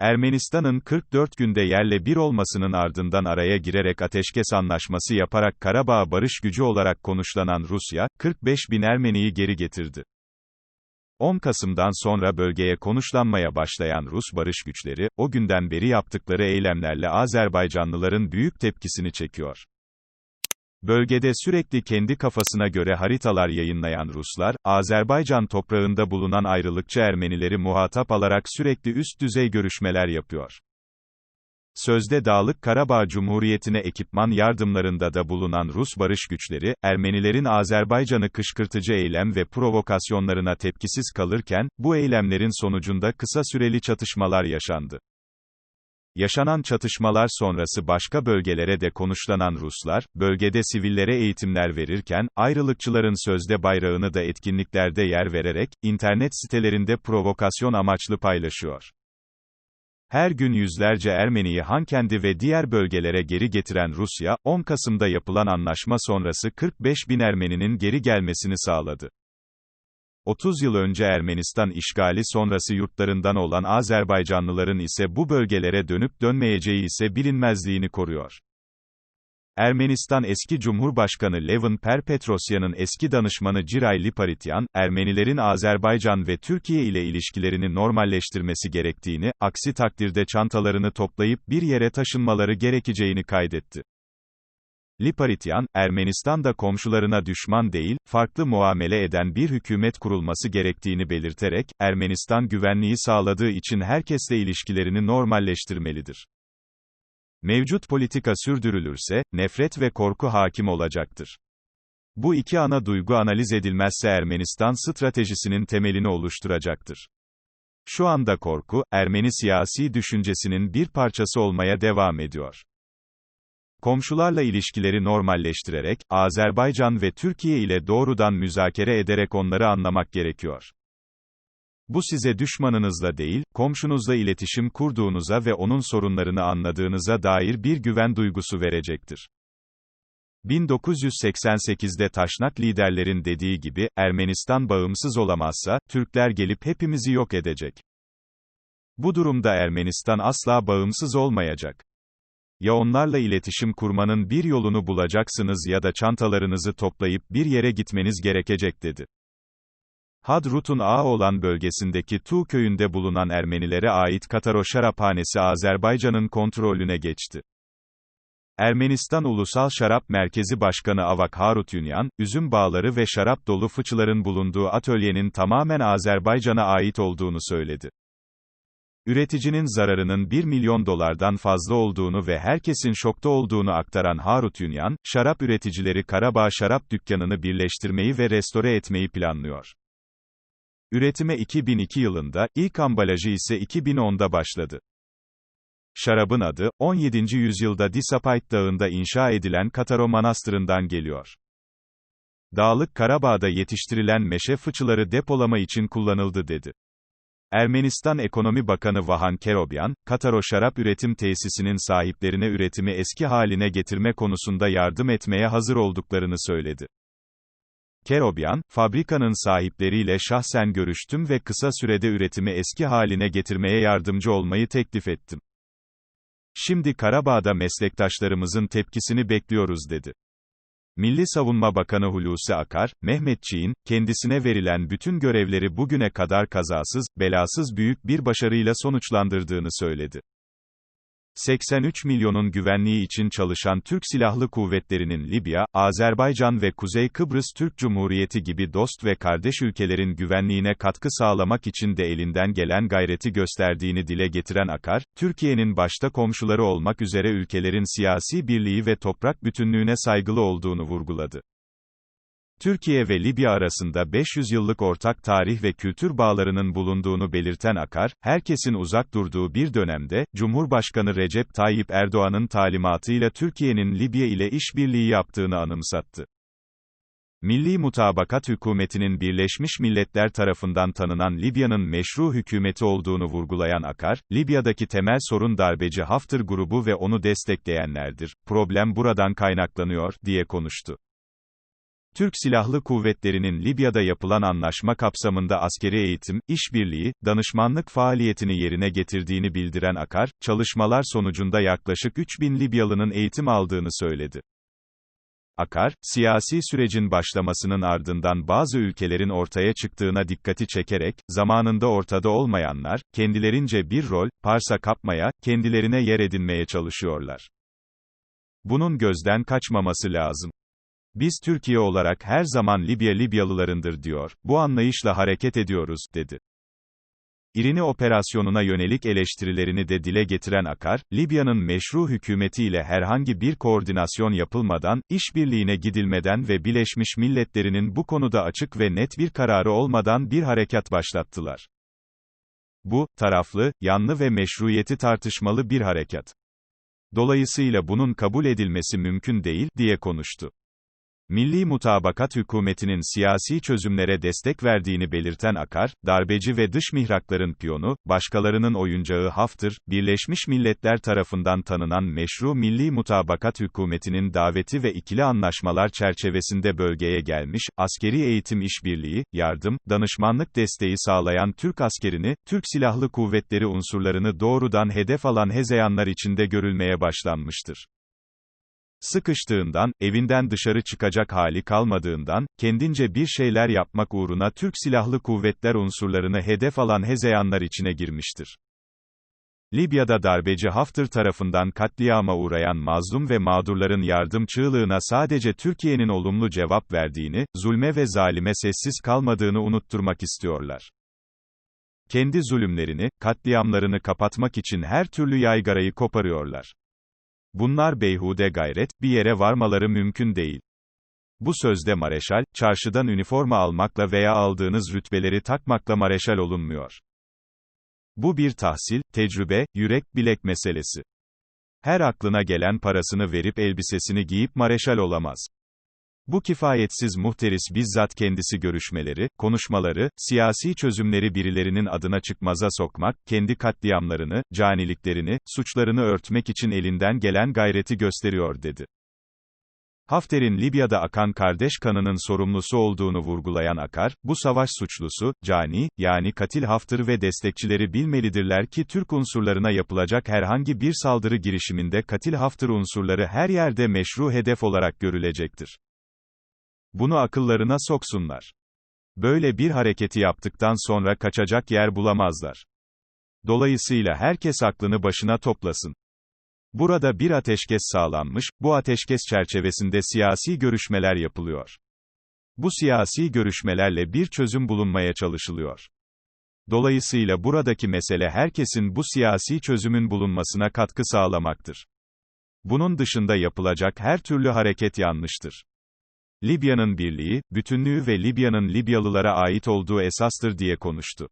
Ermenistan'ın 44 günde yerle bir olmasının ardından araya girerek ateşkes anlaşması yaparak Karabağ barış gücü olarak konuşlanan Rusya, 45 bin Ermeniyi geri getirdi. 10 Kasım'dan sonra bölgeye konuşlanmaya başlayan Rus barış güçleri, o günden beri yaptıkları eylemlerle Azerbaycanlıların büyük tepkisini çekiyor. Bölgede sürekli kendi kafasına göre haritalar yayınlayan Ruslar, Azerbaycan toprağında bulunan ayrılıkçı Ermenileri muhatap alarak sürekli üst düzey görüşmeler yapıyor. Sözde Dağlık Karabağ Cumhuriyeti'ne ekipman yardımlarında da bulunan Rus barış güçleri, Ermenilerin Azerbaycan'ı kışkırtıcı eylem ve provokasyonlarına tepkisiz kalırken, bu eylemlerin sonucunda kısa süreli çatışmalar yaşandı. Yaşanan çatışmalar sonrası başka bölgelere de konuşlanan Ruslar, bölgede sivillere eğitimler verirken, ayrılıkçıların sözde bayrağını da etkinliklerde yer vererek, internet sitelerinde provokasyon amaçlı paylaşıyor. Her gün yüzlerce Ermeniyi Hankendi ve diğer bölgelere geri getiren Rusya, 10 Kasım'da yapılan anlaşma sonrası 45 bin Ermeninin geri gelmesini sağladı. 30 yıl önce Ermenistan işgali sonrası yurtlarından olan Azerbaycanlıların ise bu bölgelere dönüp dönmeyeceği ise bilinmezliğini koruyor. Ermenistan eski Cumhurbaşkanı Levin Perpetrosyan'ın eski danışmanı Ciray Liparityan, Ermenilerin Azerbaycan ve Türkiye ile ilişkilerini normalleştirmesi gerektiğini, aksi takdirde çantalarını toplayıp bir yere taşınmaları gerekeceğini kaydetti. Liparityan, Ermenistan'da komşularına düşman değil, farklı muamele eden bir hükümet kurulması gerektiğini belirterek, Ermenistan güvenliği sağladığı için herkesle ilişkilerini normalleştirmelidir. Mevcut politika sürdürülürse, nefret ve korku hakim olacaktır. Bu iki ana duygu analiz edilmezse Ermenistan stratejisinin temelini oluşturacaktır. Şu anda korku, Ermeni siyasi düşüncesinin bir parçası olmaya devam ediyor. Komşularla ilişkileri normalleştirerek, Azerbaycan ve Türkiye ile doğrudan müzakere ederek onları anlamak gerekiyor. Bu size düşmanınızla değil, komşunuzla iletişim kurduğunuza ve onun sorunlarını anladığınıza dair bir güven duygusu verecektir. 1988'de taşnak liderlerin dediği gibi, Ermenistan bağımsız olamazsa, Türkler gelip hepimizi yok edecek. Bu durumda Ermenistan asla bağımsız olmayacak. Ya onlarla iletişim kurmanın bir yolunu bulacaksınız ya da çantalarınızı toplayıp bir yere gitmeniz gerekecek dedi. Hadrut'un ağa olan bölgesindeki Tu köyünde bulunan Ermenilere ait Kataro Şaraphanesi Azerbaycan'ın kontrolüne geçti. Ermenistan Ulusal Şarap Merkezi Başkanı Avak Harut Yunyan, üzüm bağları ve şarap dolu fıçıların bulunduğu atölyenin tamamen Azerbaycan'a ait olduğunu söyledi. Üreticinin zararının 1 milyon dolardan fazla olduğunu ve herkesin şokta olduğunu aktaran Harut Yunyan, şarap üreticileri Karabağ Şarap Dükkanı'nı birleştirmeyi ve restore etmeyi planlıyor. Üretime 2002 yılında, ilk ambalajı ise 2010'da başladı. Şarabın adı, 17. yüzyılda Disapayt Dağı'nda inşa edilen Kataro Manastırı'ndan geliyor. Dağlık Karabağ'da yetiştirilen meşe fıçıları depolama için kullanıldı dedi. Ermenistan Ekonomi Bakanı Vahan Kerobyan, Kataro şarap üretim tesisinin sahiplerine üretimi eski haline getirme konusunda yardım etmeye hazır olduklarını söyledi. Kerobyan, fabrikanın sahipleriyle şahsen görüştüm ve kısa sürede üretimi eski haline getirmeye yardımcı olmayı teklif ettim. Şimdi Karabağ'da meslektaşlarımızın tepkisini bekliyoruz dedi. Milli Savunma Bakanı Hulusi Akar, Mehmetçiğin, kendisine verilen bütün görevleri bugüne kadar kazasız, belasız büyük bir başarıyla sonuçlandırdığını söyledi. 83 milyonun güvenliği için çalışan Türk Silahlı Kuvvetleri'nin Libya, Azerbaycan ve Kuzey Kıbrıs Türk Cumhuriyeti gibi dost ve kardeş ülkelerin güvenliğine katkı sağlamak için de elinden gelen gayreti gösterdiğini dile getiren Akar, Türkiye'nin başta komşuları olmak üzere ülkelerin siyasi birliği ve toprak bütünlüğüne saygılı olduğunu vurguladı. Türkiye ve Libya arasında 500 yıllık ortak tarih ve kültür bağlarının bulunduğunu belirten Akar, herkesin uzak durduğu bir dönemde, Cumhurbaşkanı Recep Tayyip Erdoğan'ın talimatıyla Türkiye'nin Libya ile işbirliği yaptığını anımsattı. Milli Mutabakat Hükümeti'nin Birleşmiş Milletler tarafından tanınan Libya'nın meşru hükümeti olduğunu vurgulayan Akar, Libya'daki temel sorun darbeci Hafter grubu ve onu destekleyenlerdir, problem buradan kaynaklanıyor, diye konuştu. Türk Silahlı Kuvvetleri'nin Libya'da yapılan anlaşma kapsamında askeri eğitim, işbirliği, danışmanlık faaliyetini yerine getirdiğini bildiren Akar, çalışmalar sonucunda yaklaşık 3000 Libyalı'nın eğitim aldığını söyledi. Akar, siyasi sürecin başlamasının ardından bazı ülkelerin ortaya çıktığına dikkati çekerek, zamanında ortada olmayanlar, kendilerince bir rol, parsa kapmaya, kendilerine yer edinmeye çalışıyorlar. Bunun gözden kaçmaması lazım. Biz Türkiye olarak her zaman Libya Libyalılarındır diyor, bu anlayışla hareket ediyoruz, dedi. İrini operasyonuna yönelik eleştirilerini de dile getiren Akar, Libya'nın meşru hükümetiyle herhangi bir koordinasyon yapılmadan, işbirliğine gidilmeden ve Birleşmiş Milletler'in bu konuda açık ve net bir kararı olmadan bir harekat başlattılar. Bu, taraflı, yanlı ve meşruiyeti tartışmalı bir harekat. Dolayısıyla bunun kabul edilmesi mümkün değil, diye konuştu. Milli Mutabakat hükümetinin siyasi çözümlere destek verdiğini belirten Akar, darbeci ve dış mihrakların piyonu, başkalarının oyuncağı Hafter, Birleşmiş Milletler tarafından tanınan meşru Milli Mutabakat hükümetinin daveti ve ikili anlaşmalar çerçevesinde bölgeye gelmiş, askeri eğitim işbirliği, yardım, danışmanlık desteği sağlayan Türk askerini, Türk Silahlı Kuvvetleri unsurlarını doğrudan hedef alan hezeyanlar içinde görülmeye başlanmıştır. Sıkıştığından, evinden dışarı çıkacak hali kalmadığından, kendince bir şeyler yapmak uğruna Türk Silahlı Kuvvetler unsurlarını hedef alan hezeyanlar içine girmiştir. Libya'da darbeci Hafter tarafından katliama uğrayan mazlum ve mağdurların yardım çığlığına sadece Türkiye'nin olumlu cevap verdiğini, zulme ve zalime sessiz kalmadığını unutturmak istiyorlar. Kendi zulümlerini, katliamlarını kapatmak için her türlü yaygarayı koparıyorlar. Bunlar beyhude gayret, bir yere varmaları mümkün değil. Bu sözde mareşal, çarşıdan üniforma almakla veya aldığınız rütbeleri takmakla mareşal olunmuyor. Bu bir tahsil, tecrübe, yürek, bilek meselesi. Her aklına gelen parasını verip elbisesini giyip mareşal olamaz. Bu kifayetsiz muhteris bizzat kendisi görüşmeleri, konuşmaları, siyasi çözümleri birilerinin adına çıkmaza sokmak, kendi katliamlarını, caniliklerini, suçlarını örtmek için elinden gelen gayreti gösteriyor dedi. Hafter'in Libya'da akan kardeş kanının sorumlusu olduğunu vurgulayan Akar, bu savaş suçlusu, cani, yani katil Hafter ve destekçileri bilmelidirler ki Türk unsurlarına yapılacak herhangi bir saldırı girişiminde katil Hafter unsurları her yerde meşru hedef olarak görülecektir. Bunu akıllarına soksunlar. Böyle bir hareketi yaptıktan sonra kaçacak yer bulamazlar. Dolayısıyla herkes aklını başına toplasın. Burada bir ateşkes sağlanmış, bu ateşkes çerçevesinde siyasi görüşmeler yapılıyor. Bu siyasi görüşmelerle bir çözüm bulunmaya çalışılıyor. Dolayısıyla buradaki mesele herkesin bu siyasi çözümün bulunmasına katkı sağlamaktır. Bunun dışında yapılacak her türlü hareket yanlıştır. Libya'nın birliği, bütünlüğü ve Libya'nın Libyalılara ait olduğu esastır diye konuştu.